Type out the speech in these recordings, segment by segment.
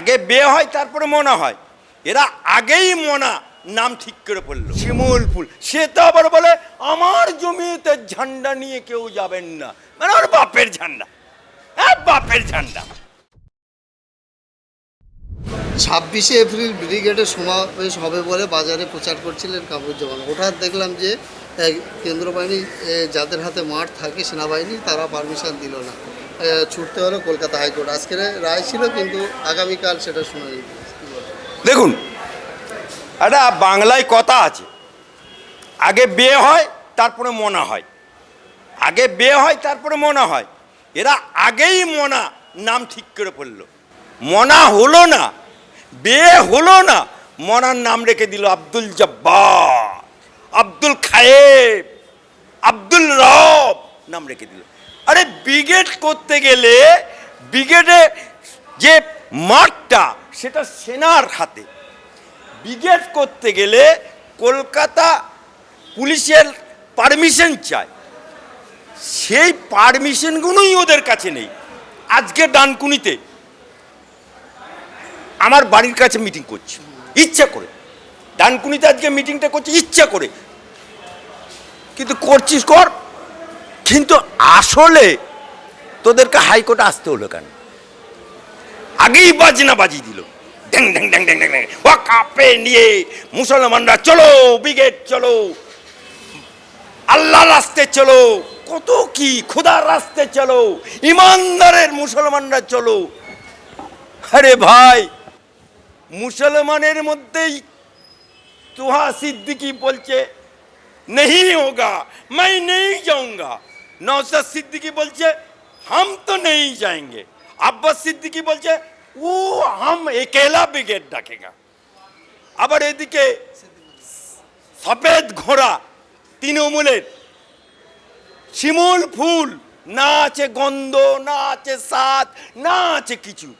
আগে বিয়ে হয় তারপরে মনা হয়। এরা আগেই মনা নাম ঠিক করে পড়ল। শিমুল ফুল। সে তো আবার বলে আমার জমিতে ঝান্ডা নিয়ে কেউ যাবেন না। মানে ওর বাপের ঝান্ডা। হ্যাঁ বাপের ঝান্ডা। ছাব্বিশে এপ্রিল ব্রিগেডের সমাবেশ হবে বলে বাজারে প্রচার করছিলেন কামরুজ্জামান। হঠাৎ দেখলাম যে কেন্দ্র বাহিনী যাদের হাতে মাঠ থাকে সেনাবাহিনী তারা পারমিশন দিল না। ছুটতে হলো কলকাতা হাইকোর্ট। আজকের রায় ছিল কিন্তু আগামীকাল সেটা শুনানি দেখুন, একটা বাংলায় কথা আছে। আগে বিয়ে হয়, তারপরে মনা হয়। আগে বিয়ে হয়, তারপরে মনা হয়। এরা আগেই মনা নাম ঠিক করে পড়ল মনা হলো না, বিয়ে হলো না, মনার নাম রেখে দিল আব্দুল জব্বার। আব্দুল খায়েব, আব্দুল রব নাম রেখে দিল। আরে ব্রিগেড করতে গেলে ব্রিগেডে যে মাঠটা সেটা সেনার হাতে। ব্রিগেড করতে গেলে কলকাতা পুলিশের পারমিশন চায়। সেই পারমিশনগুলোই ওদের কাছে নেই। আজকে ডানকুনিতে আমার বাড়ির কাছে মিটিং করছি। ইচ্ছা করে। ডানকুনিতে আজকে মিটিংটা করছি, ইচ্ছা করে। কিন্তু করছিস কর। কিন্তু আসলে তোদেরকে হাইকোর্টে আসতে হলো কেন? আগেই বাজনা বাজিয়ে দিল। ড্যাং ড্যাং ড্যাং ড্যাং ড্যাং ও কাপে নিয়ে মুসলমানরা, চলো ব্রিগেড চলো। আল্লাহ রাস্তে চলো। কত কি, খুদার রাস্তে চলো। ইমানদারের মুসলমানরা চলো। আরে ভাই, মুসলমানের মধ্যেই তুহা সিদ্দিকি বলছে নেই হোগা, মাই নেই যাউঙ্গা নওসাদ সিদ্দিকি বলছে, হাম তো নেই যায়গে আব্বাস সিদ্দিকি বলছে ও হাম একেলা ব্রিগেড ডাকেগা। আবার এদিকে সফেদ ঘোড়া, তৃণমূলের, শিমুল ফুল, না আছে গন্ধ, না আছে সাত না আছে কিছু।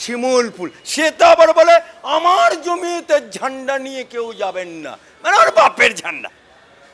শিমুল ফুল, সে তো আবার বলে, আমার জমিতে ঝান্ডা নিয়ে কেউ যাবেন না। মানে ওর বাপের ঝান্ডা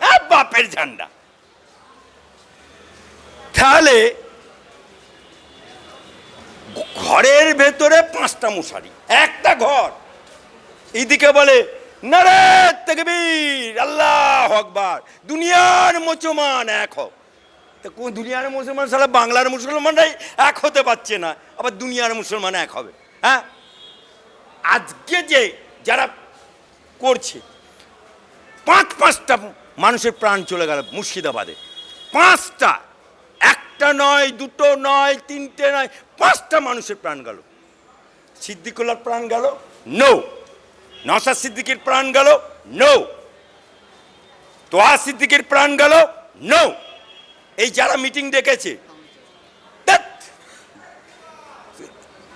হ্যাঁ বাপের ঝান্ডা। তাহলে ঘরের ভেতরে পাঁচটা মশারি, একটা ঘর। এইদিকে বলে নারে তকবীর আল্লাহ আকবার, দুনিয়ার মুসলমান এক হোক তা কোন দুনিয়ার মুসলমান? সালা বাংলার মুসলমানরাই এক হতে পারছে না, আবার দুনিয়ার মুসলমান এক হবে। হ্যাঁ? আজকে যে যারা করছে পাঁচ পাঁচটা মানুষের প্রাণ চলে গেল মুর্শিদাবাদে। পাঁচটা। একটা নয়, দুটো নয়, তিনটে নয়, পাঁচটা মানুষের প্রাণ গেল। সিদ্দিকুল্লার প্রাণ গেল? নো নসাদ সিদ্দিকির প্রাণ গেল? নো তোহা সিদ্দিকির প্রাণ গেল? নো এই যারা মিটিং ডেকেছে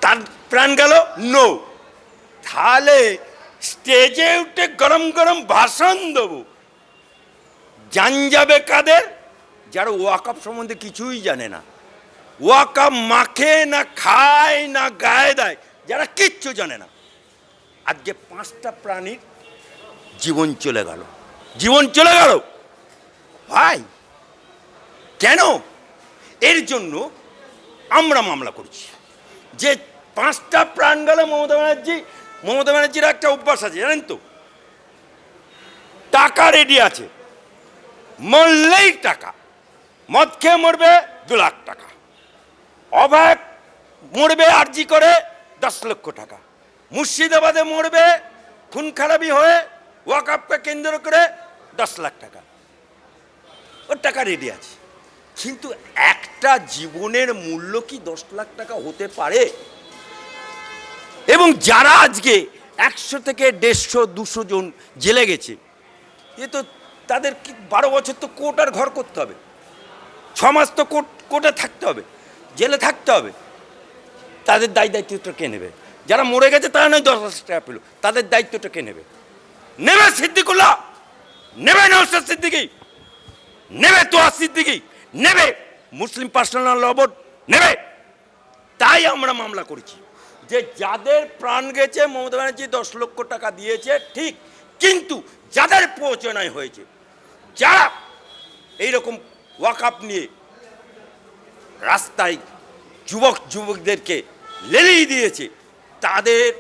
তার প্রাণ গেল? নো তাহলে স্টেজে উঠে গরম গরম ভাষণ দেবো। জান যাবে কাদের? যারা ওয়াকাপ সম্বন্ধে কিছুই জানে না। ওয়াকাপ মাখে না খায় না গায়ে দেয়, যারা কিচ্ছু জানে না। আজকে পাঁচটা প্রাণীর জীবন চলে গেল। জীবন চলে গেল। ভাই কেন? এর জন্য আমরা মামলা করছি। যে পাঁচটা প্রাণ গেল মমতা ব্যানার্জি, মমতা ব্যানার্জির একটা অভ্যাস আছে, জানেন তো? টাকা রেডি আছে। মরলেই টাকা। মদ খেয়ে মরবে দু লাখ টাকা। অবাক, মরবে আর্জি করে দশ লক্ষ টাকা। মুর্শিদাবাদে মরবে, খুন খারাপি হয়ে ওয়াকাপকে কেন্দ্র করে দশ লাখ টাকা। ওর টাকা রেডি আছে। কিন্তু একটা জীবনের মূল্য কি দশ লাখ টাকা হতে পারে? এবং যারা আজকে একশো থেকে দেড়শো, দুশো জন জেলে গেছে, এ তো তাদের কি বারো বছর তো কোটার ঘর করতে হবে। ছ মাস তো কোর্ট কোর্টে থাকতে হবে, জেলে থাকতে হবে। তাদের দায় দায়িত্বটা কে নেবে? যারা মরে গেছে তারা নয়, দশ লাখ টাকা পেল। তাদের দায়িত্বটা কে নেবে? নেবে সিদ্দিকুল্লাহ। নেবে নৌসাদ সিদ্দিকি। নেবে তোয়া সিদ্দিকি। নেবে মুসলিম পার্সোনাল ল বোর্ড। নেবে। তাই আমরা মামলা করেছি। যে যাদের প্রাণ গেছে, মমতা ব্যানার্জি দশ লক্ষ টাকা দিয়েছে, ঠিক। কিন্তু যাদের প্রয়োজনায় হয়েছে, যারা এইরকম ওয়াকআপ নিয়ে রাস্তায় যুবক যুবকদেরকে লেলিয়ে দিয়েছে। তাদের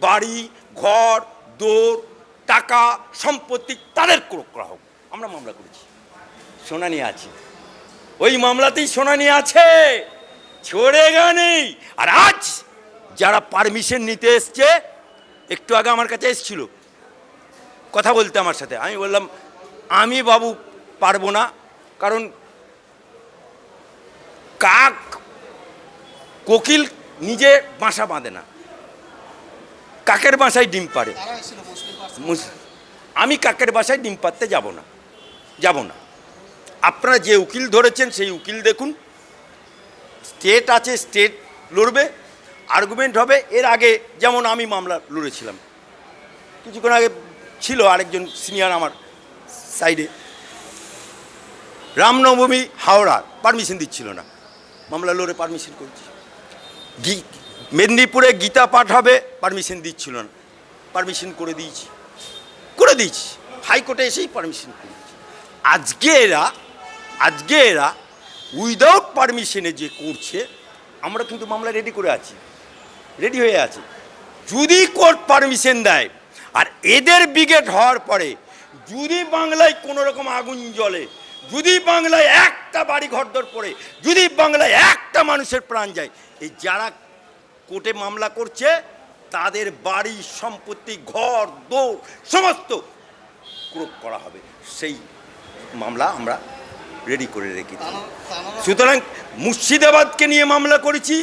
বাড়ি, ঘর দৌড় টাকা, সম্পত্তি তাদের হোক। আমরা মামলা করেছি। শুনানি আছে। ওই মামলাতেই শুনানি আছে। ছড়ে নেই আর আজ যারা পারমিশন নিতে এসছে, একটু আগে আমার কাছে এসছিল। কথা বলতে আমার সাথে। আমি বললাম, আমি বাবু পারব না। কারণ কাক কোকিল নিজে বাসা বাঁধে না। কাকের বাসায় ডিম পারে আমি কাকের বাসায় ডিম পাততে যাব না যাব না। আপনারা যে উকিল ধরেছেন সেই উকিল দেখুন। স্টেট আছে স্টেট লড়বে আর্গুমেন্ট হবে। এর আগে যেমন আমি মামলা লড়েছিলাম। কিছুক্ষণ আগে ছিল আরেকজন সিনিয়র আমার সাইডে রামনবমী হাওড়ার পারমিশন দিচ্ছিল না। মামলা লড়ে পারমিশন করছি। মেদিনীপুরে গীতা পাঠ হবে পারমিশন দিচ্ছিল না। পারমিশন করে দিয়েছি। করে দিয়েছি। হাইকোর্টে এসেই পারমিশন করে দিয়েছি। আজকে এরা আজকে এরা উইদাউট পারমিশনে যে করছে, আমরা কিন্তু মামলা রেডি করে আছি। রেডি হয়ে আছি। যদি কোর্ট পারমিশন দেয়, আর এদের ব্রিগেড হওয়ার পরে যদি বাংলায় কোনো রকম আগুন জ্বলে যদি বাংলায় একটা বাড়ি ঘরদর পড়ে, যদি বাংলায় একটা মানুষের প্রাণ যায়, এই যারা কোর্টে মামলা করছে, তাদের বাড়ি, সম্পত্তি, ঘর দৌড় সমস্ত ক্রোক করা হবে। সেই মামলা আমরা রেডি করে তারা তারা সুতরাং মুর্শিদাবাদকে নিয়ে মামলা করেছি,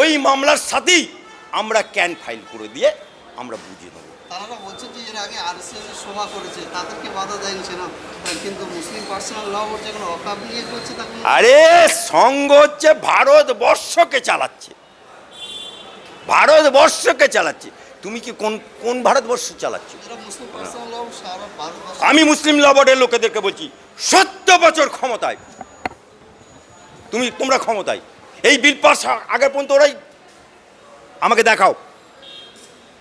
ওই মামলার সাথেই আমরা ক্যান ফাইল করে দিয়ে আমরা বুঝিয়ে দেবো। তারা বলছেন যে এর আগে আর সভা করেছে তাদেরকে বাধা দেয়নি সেনা। কিন্তু মুসলিম পার্সোনাল ল বোর্ড যখন অকাপ নিয়ে করছে তখন আরে সঙ্গ হচ্ছে ভারতবর্ষকে চালাচ্ছে। ভারতবর্ষকে চালাচ্ছে। তুমি কি কোন কোন ভারতবর্ষ চালাচ্ছ? মুসলিম ল আমি মুসলিম লবর্ডের লোকেদেরকে বলছি সত্তর বছর ক্ষমতায়। তুমি তোমরা ক্ষমতায়। এই বিল পাস আগের পর্যন্ত ওরাই আমাকে দেখাও।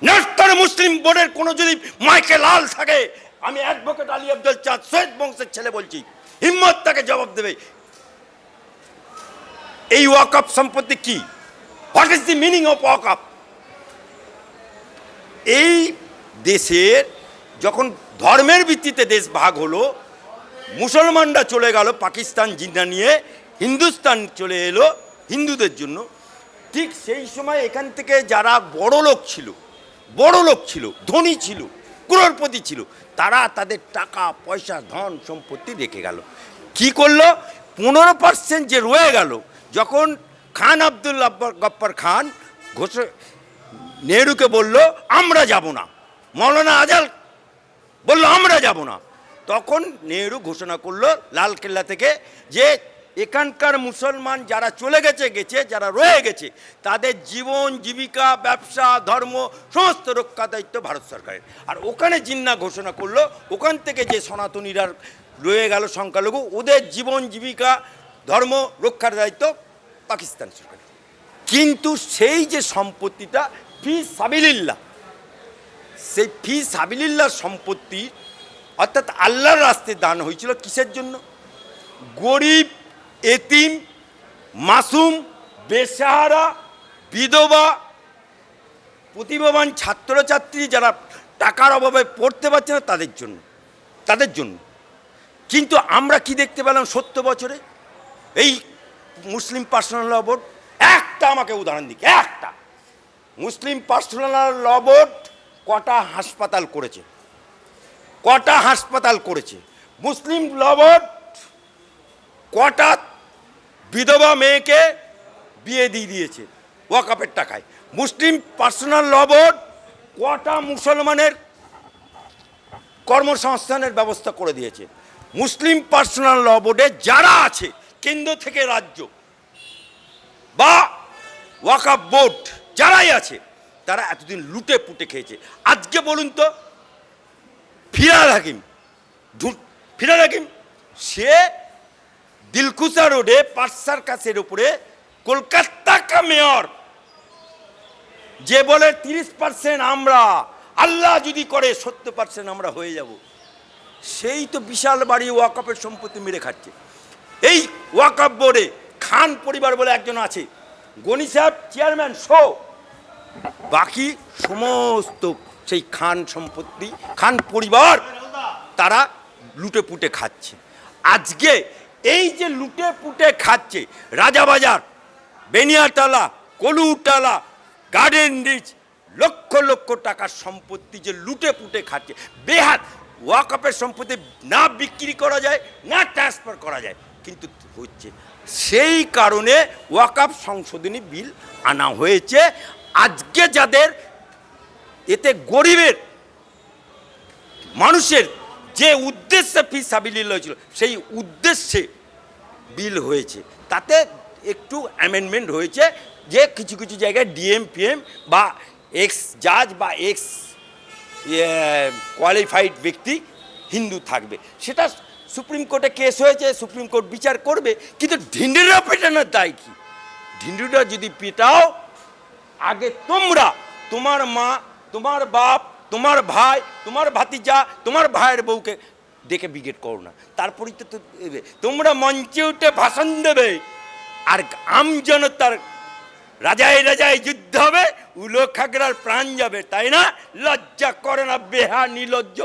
নাস্তার মুসলিম বোর্ডের কোনো যদি মাইকে লাল থাকে, আমি অ্যাডভোকেট আলী আব্দুল চাঁদ সৈয়দ বংশের ছেলে বলছি, হিম্মত তাকে জবাব দেবে। এই ওয়াকআপ সম্পত্তি কি? What is the meaning of Waqf এই দেশের যখন ধর্মের ভিত্তিতে দেশ ভাগ হলো, মুসলমানরা চলে গেল পাকিস্তান জিন্দা নিয়ে, হিন্দুস্তান চলে এলো হিন্দুদের জন্য। ঠিক সেই সময় এখান থেকে যারা বড় লোক ছিল বড় লোক ছিল, ধনী ছিল, ক্রোড়পতি ছিল। তারা তাদের টাকা, পয়সা, ধন, সম্পত্তি রেখে গেল। কি করল? পনেরো পার্সেন্ট যে রয়ে গেল, যখন খান আব্দুল গপ্পর খান ঘোষ নেহরুকে বলল, আমরা যাব না। মৌলানা আজাল বলল, আমরা যাব না। তখন নেহরু ঘোষণা করল লালকেল্লা থেকে যে এখানকার মুসলমান যারা চলে গেছে গেছে, যারা রয়ে গেছে, তাদের জীবন, জীবিকা, ব্যবসা, ধর্ম, সমস্ত রক্ষা দায়িত্ব ভারত সরকারের। আর ওখানে জিন্না ঘোষণা করল, ওখান থেকে যে সনাতনীরা রয়ে গেল সংখ্যালঘু, ওদের জীবন, জীবিকা, ধর্ম রক্ষার দায়িত্ব পাকিস্তান সরকারের। কিন্তু সেই যে সম্পত্তিটা, ফি সাবিলিল্লাহ, সেই ফি সাবিলিল্লাহ সম্পত্তি, অর্থাৎ আল্লাহর রাস্তায় দান হয়েছিল কিসের জন্য? গরিব এতিম, মাসুম, বেসাহারা, বিধবা, প্রতিভাবান ছাত্রছাত্রী যারা টাকার অভাবে পড়তে পারছে না তাদের জন্য তাদের জন্য। কিন্তু আমরা কি দেখতে পেলাম সত্তর বছরে? এই মুসলিম পার্সোনাল ল বোর্ড একটা আমাকে উদাহরণ দিক, একটা। মুসলিম পার্সোনাল ল বোর্ড কটা হাসপাতাল করেছে? কটা হাসপাতাল করেছে? মুসলিম ল বোর্ড কটা বিধবা মেয়েকে বিয়ে দিয়ে দিয়েছে ওয়াকাপের টাকায়। মুসলিম পার্সোনাল ল বোর্ড কটা মুসলমানের কর্মসংস্থানের ব্যবস্থা করে দিয়েছে। মুসলিম পার্সোনাল ল বোর্ডে যারা আছে, কেন্দ্র থেকে রাজ্য বা ওয়াকাপ বোর্ড যারাই আছে, তারা এতদিন লুটে পুটে খেয়েছে। আজকে বলুন তো, ফিরাদ হাকিম ফিরাদ হাকিম, সে দিলকুসা রোডে পার্সার কাছের উপরে কলকাতা কা মেয়র। যে বলে তিরিশ পার্সেন্ট আমরা, আল্লাহ যদি করে সত্তর পার্সেন্ট আমরা হয়ে যাব। সেই তো বিশাল বাড়ি ওয়াকফের সম্পত্তি মেরে খাচ্ছে। এই ওয়াকফ বোর্ডে খান পরিবার বলে একজন আছে। গনি সাহেব, চেয়ারম্যান, শো। বাকি সমস্ত সেই খান সম্পত্তি, খান পরিবার তারা লুটে পুটে খাচ্ছে। আজকে এই যে লুটে পুটে খাচ্ছে রাজাবাজার বেনিয়াতলা কলুটালা গার্ডেন রিচ লক্ষ লক্ষ টাকার সম্পত্তি যে লুটে পুটে খাচ্ছে, বেহাত ওয়াকআপের সম্পত্তি না বিক্রি করা যায়, না ট্রান্সফার করা যায়, কিন্তু হচ্ছে সেই কারণে ওয়াকআপ সংশোধনী বিল আনা হয়েছে। আজকে যাদের এতে গরিবের, মানুষের যে উদ্দেশ্যে ফি সাবিল হয়েছিল, সেই উদ্দেশ্যে বিল হয়েছে। তাতে একটু অ্যামেন্ডমেন্ট হয়েছে যে কিছু কিছু জায়গায় ডিএম পিএম বা এক্স জাজ বা এক্স কোয়ালিফাইড ব্যক্তি হিন্দু থাকবে। সেটা সুপ্রিম কোর্টে কেস হয়েছে, সুপ্রিম কোর্ট বিচার করবে, কিন্তু ঢিন্ডিরা পেটানোর দায় কি? ঢিন্ডুরা যদি পেটাও, আগে তোমরা, তোমার মা, তোমার বাপ তোমার ভাই, তোমার ভাতিজা, তোমার ভাইয়ের বউকে ডেকে ব্রিগেড করো না। তারপরে তো। তোমরা মঞ্চে উঠে ভাষণ দেবে। আর আম জনতার রাজায় রাজায় যুদ্ধ হবে, উলো খাগড়ার প্রাণ যাবে, তাই না? লজ্জা করে না বেহা নিলজ্জ